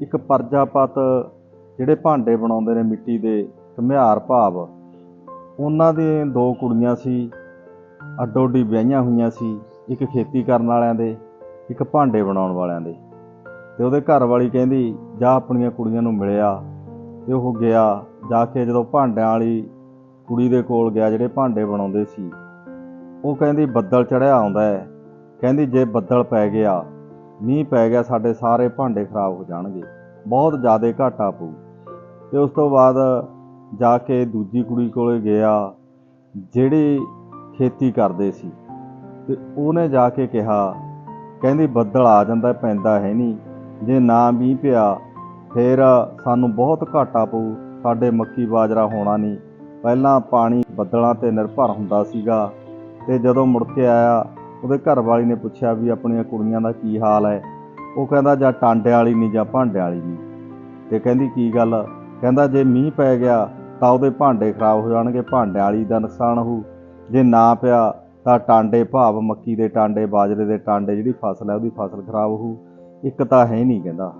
ਇੱਕ ਪਰਜਾਪਤ ਜਿਹੜੇ ਭਾਂਡੇ ਬਣਾਉਂਦੇ ਨੇ ਮਿੱਟੀ ਦੇ ਘਮਿਆਰ ਭਾਵ। ਉਹਨਾਂ ਦੇ ਦੋ ਕੁੜੀਆਂ ਸੀ ਅੱਡੋਡੀ ਵਿਆਹੀਆਂ ਹੋਈਆਂ ਸੀ, ਇੱਕ ਖੇਤੀ ਕਰਨ ਵਾਲਿਆਂ ਦੇ, ਇੱਕ ਭਾਂਡੇ ਬਣਾਉਣ ਵਾਲਿਆਂ ਦੇ। ਤੇ ਉਹਦੇ ਘਰ ਵਾਲੀ ਕਹਿੰਦੀ, ਜਾ ਆਪਣੀਆਂ ਕੁੜੀਆਂ ਨੂੰ ਮਿਲਿਆ। ਤੇ ਉਹ ਗਿਆ, ਜਾ ਕੇ ਜਦੋਂ ਭਾਂਡਿਆਂ ਵਾਲੀ ਕੁੜੀ ਦੇ ਕੋਲ ਗਿਆ, ਜਿਹੜੇ ਭਾਂਡੇ ਬਣਾਉਂਦੇ ਸੀ, ਉਹ ਕਹਿੰਦੀ, ਬੱਦਲ ਚੜਿਆ ਆਉਂਦਾ ਹੈ। ਕਹਿੰਦੀ, ਜੇ ਬੱਦਲ ਪੈ ਗਿਆ ਮੀਂਹ ਪੈ ਗਿਆ, ਸਾਡੇ ਸਾਰੇ ਭਾਂਡੇ ਖਰਾਬ ਹੋ ਜਾਣਗੇ, ਬਹੁਤ ਜ਼ਿਆਦਾ ਘਾਟਾ ਪਊ। ਤੇ ਉਸ ਤੋਂ ਬਾਅਦ ਜਾ ਕੇ ਦੂਜੀ ਕੁੜੀ ਕੋਲੇ ਗਿਆ, ਜਿਹੜੀ ਖੇਤੀ ਕਰਦੇ ਸੀ। ਤੇ ਉਹਨੇ ਜਾ ਕੇ ਕਿਹਾ, ਕਹਿੰਦੀ ਬੱਦਲ ਆ ਜਾਂਦਾ, ਪੈਂਦਾ ਹੈ ਨਹੀਂ। ਜੇ ਨਾ ਮੀਂਹ ਪਿਆ, ਫਿਰ ਸਾਨੂੰ ਬਹੁਤ ਘਾਟਾ ਪਊ, ਸਾਡੇ ਮੱਕੀ ਬਾਜਰਾ ਹੋਣਾ ਨਹੀਂ। ਪਹਿਲਾਂ ਪਾਣੀ ਬੱਦਲਾਂ ਤੇ ਨਿਰਭਰ ਹੁੰਦਾ ਸੀਗਾ, ਤੇ ਜਦੋਂ ਮੁੜ ਕੇ ਆਇਆ ਉਹਦੇ ਘਰ ਵਾਲੀ ਨੇ ਪੁੱਛਿਆ ਵੀ ਆਪਣੀਆਂ ਕੁੜੀਆਂ ਦਾ ਕੀ ਹਾਲ ਹੈ। ਉਹ ਕਹਿੰਦਾ, ਜਾਂ ਟਾਂਡੇ ਵਾਲੀ ਨਹੀਂ ਜਾਂ ਭਾਂਡੇ ਵਾਲੀ ਨਹੀਂ ਤੇ ਕਹਿੰਦੀ, ਕੀ ਗੱਲ? ਕਹਿੰਦਾ, ਜੇ ਮੀਂਹ ਪੈ ਗਿਆ ਤਾਂ ਉਹਦੇ ਭਾਂਡੇ ਖਰਾਬ ਹੋ ਜਾਣਗੇ ਭਾਂਡਿਆਂ ਵਾਲੀ ਦਾ ਨੁਕਸਾਨ ਹੋਊ। ਜੇ ਨਾ ਪਿਆ ਤਾਂ ਟਾਂਡੇ ਭਾਵ ਮੱਕੀ ਦੇ ਟਾਂਡੇ, ਬਾਜਰੇ ਦੇ ਟਾਂਡੇ, ਜਿਹੜੀ ਫਸਲ ਹੈ ਉਹਦੀ ਫਸਲ ਖਰਾਬ ਹੋਊ। ਇੱਕ ਤਾਂ ਹੈ ਨਹੀਂ ਕਹਿੰਦਾ।